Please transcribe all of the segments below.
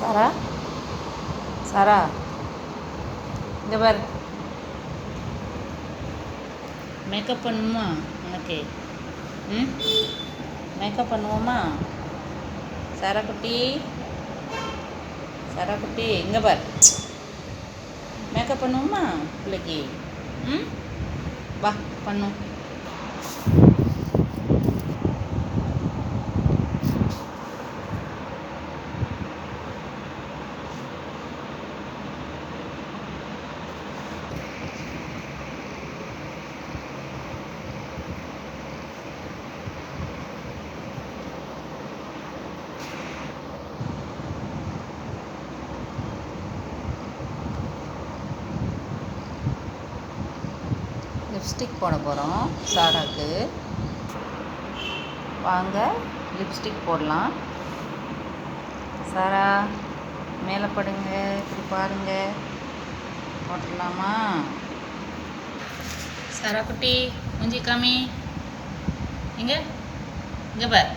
சாரா? சாரா? இங்கே பார். மேக்கப் பண்ணுமா உனக்கு. ம்? மேக்கப் பண்ணுவோமா? சாரா குட்டி சாரா குட்டி இங்கே பார். மேக்கப் பண்ணுவோமா? பிள்ளைக்கு. ம்? வா பண்ணும் லிப்ஸ்டிக் போட போகிறோம் சாராக்கு. வாங்க லிப்ஸ்டிக் போடலாம். சாரா மேலே படுங்க இப்படி பாருங்க. போட்டுடலாமா? சாரா குட்டி மூஞ்சி காமி. எங்க? இங்கே பார்.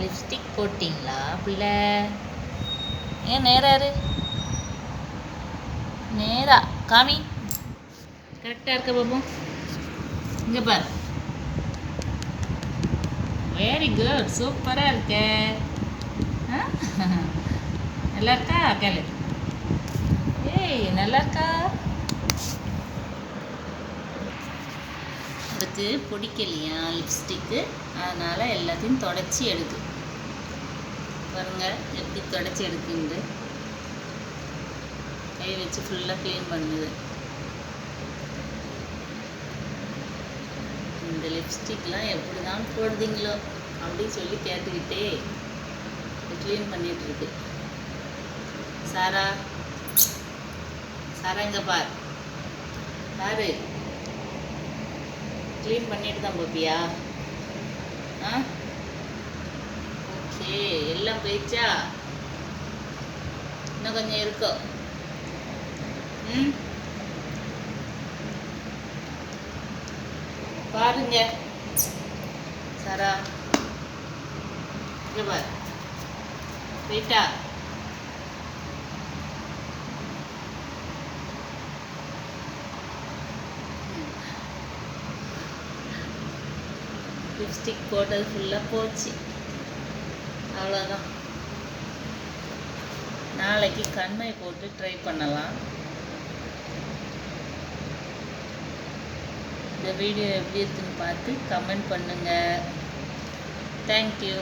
லிப்ஸ்டிக் போட்டிங்களா பிள்ளை? ஏன் நேராரு? இரு நேரா. காமி. கரெக்டாக இருக்க பாபு. இங்கே பார். வெரி குட் சூப்பராக இருக்க. ஆ? நல்லா இருக்கா? கேளு. ஏய் நல்லா இருக்கா? அதுக்கு பிடிக்கலையா லிப்ஸ்டிக்கு அதனால் எல்லாத்தையும் தொடச்சி எடுக்கு. பாருங்க எப்படி தொடச்சி எடுக்குது கை வச்சு ஃபுல்லாக க்ளீன் பண்ணுது. இந்த லிப்ஸ்டிக்லாம் எப்படி தான் போடுதீங்களோ அப்படின்னு சொல்லி கேட்டுக்கிட்டே க்ளீன் பண்ணிட்டு இருக்கு சாரா சாரா இங்கே பார். பாரு. க்ளீன் பண்ணிட்டு தான் போப்பியா? ஆ? ஓகே எல்லாம் போயிடுச்சா? இன்னும் கொஞ்சம் இருக்கோம் பாருங்க. சரா. இங்க பாரு. போயிட்டா. லிப்ஸ்டிக் போட்டது ஃபுல்லாக போச்சு. அவ்வளோதான் நாளைக்கு கண்மை போட்டு ட்ரை பண்ணலாம். இந்த வீடியோ எப்படி இருக்குன்னு பார்த்து கமெண்ட் பண்ணுங்கள் தேங்க்யூ